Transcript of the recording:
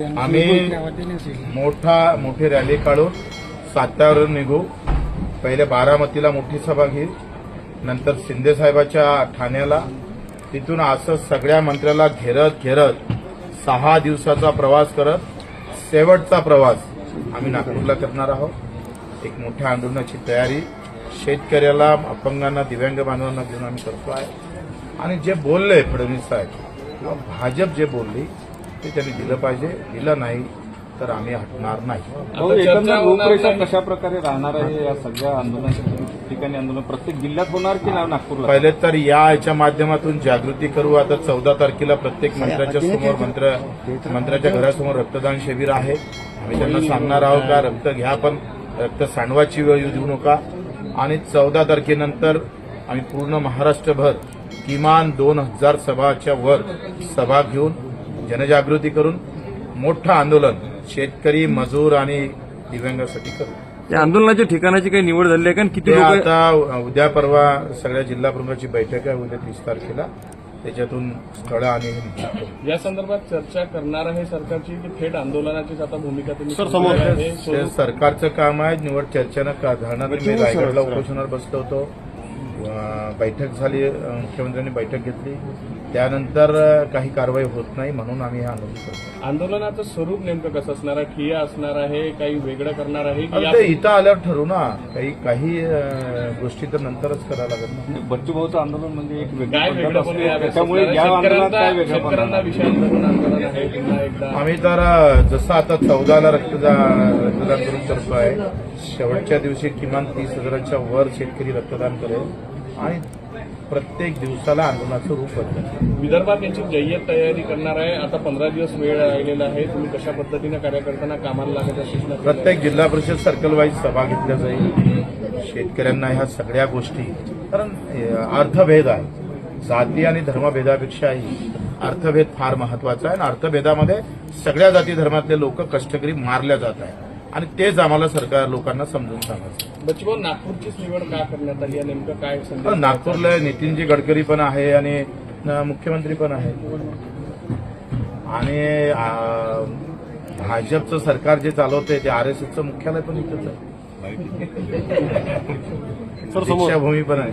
आम्ही मोठा मोठी रॅली काढून साताऱ्यावर निघू. पहिले बारामतीला मोठी सभा घेऊ नंतर शिंदे साहेबाच्या ठाण्याला. तिथून असं सगळ्या मंत्र्याला घेरत घेरत सहा दिवसाचा प्रवास करत शेवटचा प्रवास आम्ही नागपूरला करणार आहोत. एक मोठ्या आंदोलनाची तयारी. शेतकऱ्याला अपंगांना दिव्यांग बांधवांना घेऊन आम्ही करतो आहे आणि जे बोलले फडणवीस साहेब किंवा भाजप जे बोलली ते त्यांनी दिलं पाहिजे दिलं नाही तर आम्ही हटणार नाही. कशा प्रकारे राहणार आहे या सगळ्या आंदोलनाच्या ठिकाणी आंदोलन? प्रत्येक जिल्ह्यात होणार की ना नागपूरला? पहिले तर या याच्या माध्यमातून जागृती करू. आता चौदा तारखेला प्रत्येक मंत्र्याच्या समोर मंत्र मंत्र्याच्या घरासमोर रक्तदान शिबिर आहे. आम्ही त्यांना सांगणार आहोत का रक्त घ्या पण रक्त सांडवाची वेळ येऊ देऊ नका. आणि चौदा तारखेनंतर आम्ही पूर्ण महाराष्ट्रभर किमान दोन हजार सभाच्या वर सभा घेऊन जनजागृती करून मोठं आंदोलन शेतकरी मजूर आणि दिव्यांगासाठी करू. या आंदोलनाच्या ठिकाणाची काही निवड झाली आहे का? आणि किती लोक आता उद्या परवा सगळ्या जिल्हा प्रमुखाची बैठक आहे उद्या तीस तारखेला. त्याच्यातून स्थळं आणि हे. या संदर्भात चर्चा करणार आहे सरकारची की थेट आंदोलनाचीच आता भूमिका तुम्ही सर, आहे. सरकारचं काम आहे निवड चर्चेनं का झालं मी रायगडला उपोषणावर बसलो होतो. अं, बैठक झाली मुख्यमंत्र्यांनी बैठक घेतली. त्यानंतर काही कारवाई होत नाही म्हणून आम्ही हे आंदोलन करतो. आंदोलनाचं स्वरूप नेमकं कसं असणार आहे? ठिय्या असणार आहे? काही वेगळं करणार आहे? ते इथं आल्यावर ठरवू ना. काही काही गोष्टी तर नंतरच करायला लागेल ना. बच्चू भाऊचं आंदोलन म्हणजे एक वेगळी काय आहे? शेतकऱ्यांना आहे आम्ही तर जसं आता चौदाला रक्तदान रक्तदान करून करतोय शेवटच्या दिवशी किमान तीस हजाराच्या वर शेतकरी रक्तदान करेल. आणि प्रत्येक दिवसाला आंदोलनाचं रूप बदलेल. विदर्भात याची जय्यत तयारी करणार आहे. आता पंधरा दिवस वेळ राहिलेला आहे. तुम्ही कशा पद्धतीनं कार्यकर्त्यांना कामाला लागत असेल प्रत्येक जिल्हा परिषद सर्कल वाईज सभा घेतल्या जाईल. शेतकऱ्यांना ह्या सगळ्या गोष्टी कारण अर्थभेद आहे. जाती आणि धर्मभेदापेक्षाही अर्थभेद फार महत्त्वाचा आहे. आणि अर्थभेदामध्ये सगळ्या जाती धर्मातले लोक कष्टकरी मारल्या जात आहे आणि तेच आम्हाला सरकार लोकांना समजून सांगायचं बच्चूभाऊ नागपूरचीच निवड का करण्यात आली नेमकं काय संदेश? पण नागपूरला नितीनजी गडकरी पण आहे आणि मुख्यमंत्री पण आहे. आणि भाजपचं सरकार जे चालवतंय ते आर एस एसचं मुख्यालय पण इथंच आहे. सर, समोर. दीक्षाभूमी पण आहे.